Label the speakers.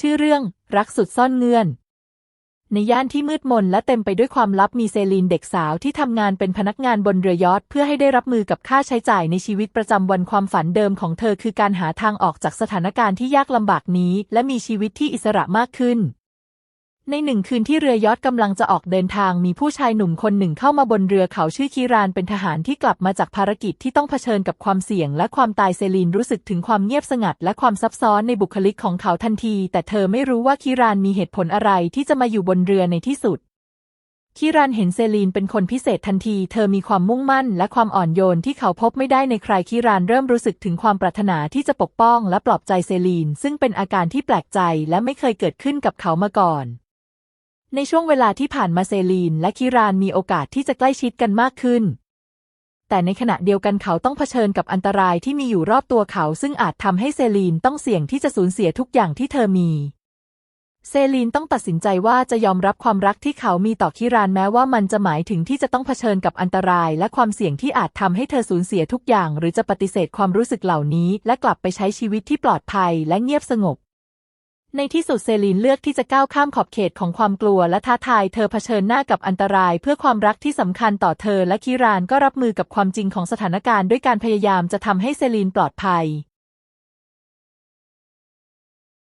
Speaker 1: ชื่อเรื่องรักสุดซ่อนเงื่อน ในย่านที่มืดมนและเต็มไปด้วยความลับมีเซลีนเด็กสาวที่ทำงานเป็นพนักงานบนเรือยอทเพื่อให้ได้รับมือกับค่าใช้จ่ายในชีวิตประจำวันความฝันเดิมของเธอคือการหาทางออกจากสถานการณ์ที่ยากลำบากนี้ และมีชีวิตที่อิสระมากขึ้น ในหนึ่งคืนที่เรือยอทกำลังจะออกเดินทางมีผู้ชายหนุ่มคนหนึ่งเข้ามาบนเรือเขาชื่อคีรานเป็นทหารที่กลับมาจากภารกิจที่ต้องเผชิญกับความเสี่ยง และความตายเซลีนรู้สึกถึงความเงียบสงัด และความซับซ้อนในบุคลิกของเขาทันที แต่เธอไม่รู้ว่าคีรานมีเหตุผลอะไรที่จะมาอยู่บนเรือในที่สุดคีรานเห็นเซลีนเป็นคนพิเศษทันที เธอมีความมุ่งมั่นและความอ่อนโยนที่เขาพบไม่ได้ในใครคีรานเริ่มรู้สึกถึงความปรารถนาที่จะปกป้องและปลอบใจเซลีน ซึ่งเป็นอาการที่แปลกใจและไม่เคยเกิดขึ้นกับเขามาก่อน ในช่วงเวลาที่ผ่านมาเซลีนและคิรานมีโอกาสที่จะใกล้ชิดกันมากขึ้น แต่ในขณะเดียวกันเขาต้องเผชิญกับอันตรายที่มีอยู่รอบตัวเขาซึ่งอาจทำให้เซลีนต้องเสี่ยงที่จะสูญเสียทุกอย่างที่เธอมี เซลีนต้องตัดสินใจว่าจะยอมรับความรักที่เขามีต่อคิรานแม้ว่ามันจะหมายถึงที่จะต้องเผชิญกับอันตรายและความเสี่ยงที่อาจทำให้เธอสูญเสียทุกอย่าง หรือจะปฏิเสธความรู้สึกเหล่านี้ และกลับไปใช้ชีวิตที่ปลอดภัยและเงียบสงบ ในที่สุดเซลีนเลือกที่จะก้าวข้ามขอบเขตของความกลัวและท้าทายเธอเผชิญหน้ากับอันตรายเพื่อความรักที่สำคัญต่อเธอและคิรานก็รับมือกับความจริงของสถานการณ์ด้วยการพยายามจะทำให้เซลีนปลอดภัย